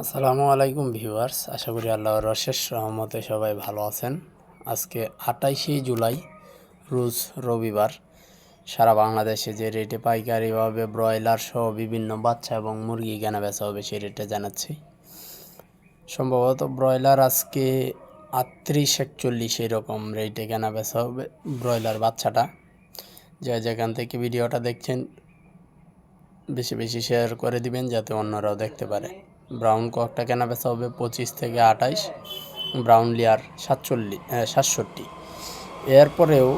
আসসালামু আলাইকুম ভিউয়ার্স, আশা করি আল্লাহর অশেষ রহমতে সবাই ভালো আছেন। আজকে আটাইশে জুলাই, রোজ রবিবার। সারা বাংলাদেশে যে রেটে পাইকারিভাবে ব্রয়লার সহ বিভিন্ন বাচ্চা এবং মুরগি কেনা বেচা হবে, সেই রেটে জানাচ্ছি। সম্ভবত ব্রয়লার আজকে আটত্রিশ একচল্লিশ এরকম রেটে কেনা বেচা হবে ব্রয়লার বাচ্চাটা। যে যেখান থেকে ভিডিওটা দেখছেন, বেশি বেশি শেয়ার করে দিবেন, যাতে অন্যরাও দেখতে পারে। ব্রাউন ককটা কেনা বেচা হবে পঁচিশ থেকে আঠাইশ, ব্রাউন লেয়ার সাতচল্লিশ সাতষট্টি। এরপরেও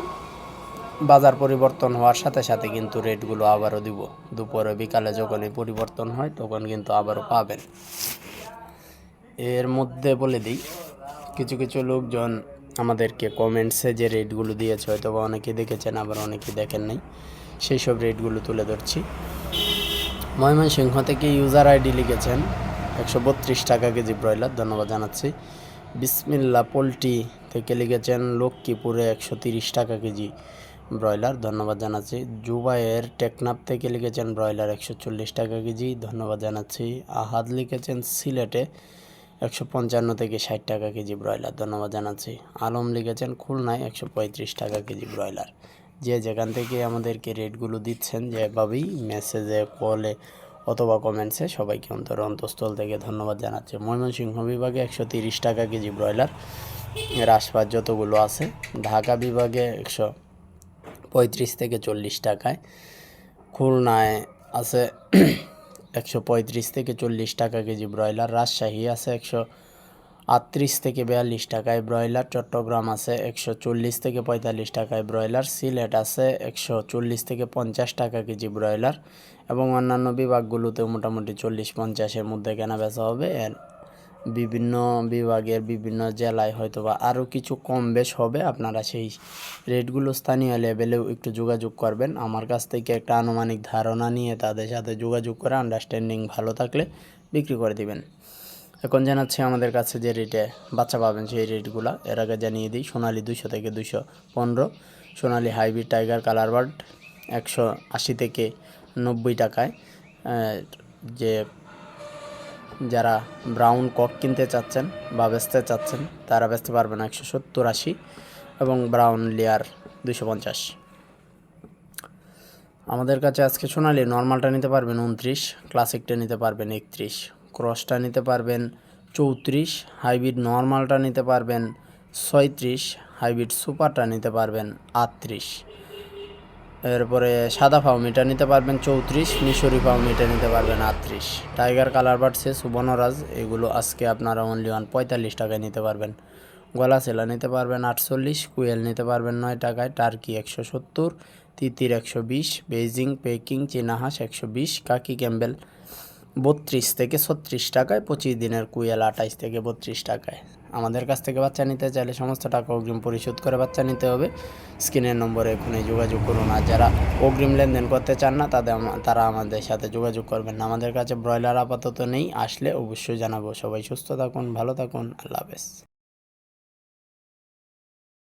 বাজার পরিবর্তন হওয়ার সাথে সাথে কিন্তু রেটগুলো আবারও দিব। দুপুরে, বিকালে যখনই পরিবর্তন হয়, তখন কিন্তু আবারও পাবেন। এর মধ্যে বলে দিই, কিছু কিছু লোকজন আমাদেরকে কমেন্টসে যে রেটগুলো দিয়েছে হয়তো বা অনেকে দেখেছেন, আবার অনেকে দেখেন নাই, সেই সব রেটগুলো তুলে ধরছি। ময়মনসিংহ থেকে ইউজার আইডি লিখেছেন একশো বত্রিশ টাকা কেজি ব্রয়লার, ধন্যবাদ জানাচ্ছি। বিসমিল্লা পোলট্রি থেকে লিখেছেন লক্ষ্মীপুরে একশো তিরিশ টাকা কেজি ব্রয়লার, ধন্যবাদ জানাচ্ছি। জুবাইয়ের টেকনাপ থেকে লিখেছেন ব্রয়লার একশো চল্লিশ টাকা কেজি, ধন্যবাদ জানাচ্ছি। আহাদ লিখেছেন সিলেটে একশো পঞ্চান্ন থেকে ষাট টাকা কেজি ব্রয়লার, ধন্যবাদ জানাচ্ছি। আলম লিখেছেন খুলনায় একশো পঁয়ত্রিশ টাকা কেজি ব্রয়লার। যে যেখান থেকে আমাদেরকে রেটগুলো দিচ্ছেন, যেভাবেই মেসেজে কলে অথবা কমেন্টসে সবাইকে অন্তর অন্তঃস্থল থেকে ধন্যবাদ জানাচ্ছে। ময়মনসিংহ বিভাগে একশো তিরিশ টাকা কেজি ব্রয়লার রাসপাত যতগুলো আছে, ঢাকা বিভাগে একশো পঁয়ত্রিশ থেকে চল্লিশ টাকায়, খুলনায় আছে একশো পঁয়ত্রিশ থেকে চল্লিশ টাকা কেজি ব্রয়লার, রাজশাহী আছে একশো আটত্রিশ থেকে বিয়াল্লিশ টাকায় ব্রয়লার, চট্টগ্রাম আছে একশো চল্লিশ থেকে পঁয়তাল্লিশ টাকায় ব্রয়লার, সিলেট আছে একশো চল্লিশ থেকে পঞ্চাশ টাকা কেজি ব্রয়লার এবং অন্যান্য বিভাগগুলোতে মোটামুটি চল্লিশ পঞ্চাশের মধ্যে কেনা বেচা হবে। এর বিভিন্ন বিভাগের বিভিন্ন জেলায় হয়তো বা আরও কিছু কম বেশ হবে। আপনারা সেই রেটগুলো স্থানীয় লেভেলেও একটু যোগাযোগ করবেন। আমার কাছ থেকে একটা আনুমানিক ধারণা নিয়ে তাদের সাথে যোগাযোগ করে আন্ডারস্ট্যান্ডিং ভালো থাকলে বিক্রি করে দিবেন। এখন জানাচ্ছি আমাদের কাছে যে রেটে বাচ্চা পাবেন সেই রেটগুলো এর আগে জানিয়ে দিই, সোনালি দুশো থেকে দুশো পনেরো, Sonali hybrid tiger colour bird একশো আশি থেকে নব্বই টাকায়। যে যারা ব্রাউন কক কিনতে চাচ্ছেন বা বেচতে চাচ্ছেন, তারা বেচতে পারবেন একশো সত্তর আশি এবং ব্রাউন লেয়ার দুশো পঞ্চাশ। আমাদের কাছে আজকে সোনালি, নর্মালটা নিতে পারবেন উনত্রিশ, ক্লাসিকটা নিতে পারবেন একত্রিশ। ক্রসটা নিতে পারবেন, চৌত্রিশ হাইব্রিড নর্মালটা নিতে পারবেন, ছয়ত্রিশ হাইব্রিড সুপারটা নিতে পারবেন, আটত্রিশ। এরপরে সাদা ফাউমিটা নিতে পারবেন, চৌত্রিশ, মিশরি ফাউমিটা নিতে পারবেন, আটত্রিশ। টাইগার, কালার বাড়ছে সুবর্ণরাজ এগুলো আজকে আপনারা অনলি ওয়ান পঁয়তাল্লিশ টাকায় নিতে পারবেন। গলা সেলা নিতে পারবেন, আটচল্লিশ, কুয়েল নিতে পারবেন নয় টাকায়, টার্কি একশো সত্তর, তিতির একশো বিশ বেজিং পেকিং চীনাহাঁস একশো বিশ, কাকি ক্যাম্বেল বত্রিশ থেকে ছত্রিশ টাকায়, পঁচিশ দিনের কুয়েল আঠাইশ থেকে বত্রিশ টাকায়। আমাদের কাছ থেকে বাচ্চা নিতে চাইলে সমস্ত টাকা অগ্রিম পরিশোধ করে বাচ্চা নিতে হবে। স্ক্রিনের নম্বরে এখনই যোগাযোগ করুন, আর যারা অগ্রিম লেনদেন করতে চান না, তাদের তারা আমাদের সাথে যোগাযোগ করবেন। আমাদের কাছে ব্রয়লার আপাতত নেই, আসলে অবশ্যই জানাব। সবাই সুস্থ থাকুন, ভালো থাকুন, আল্লাহ হাফেজ।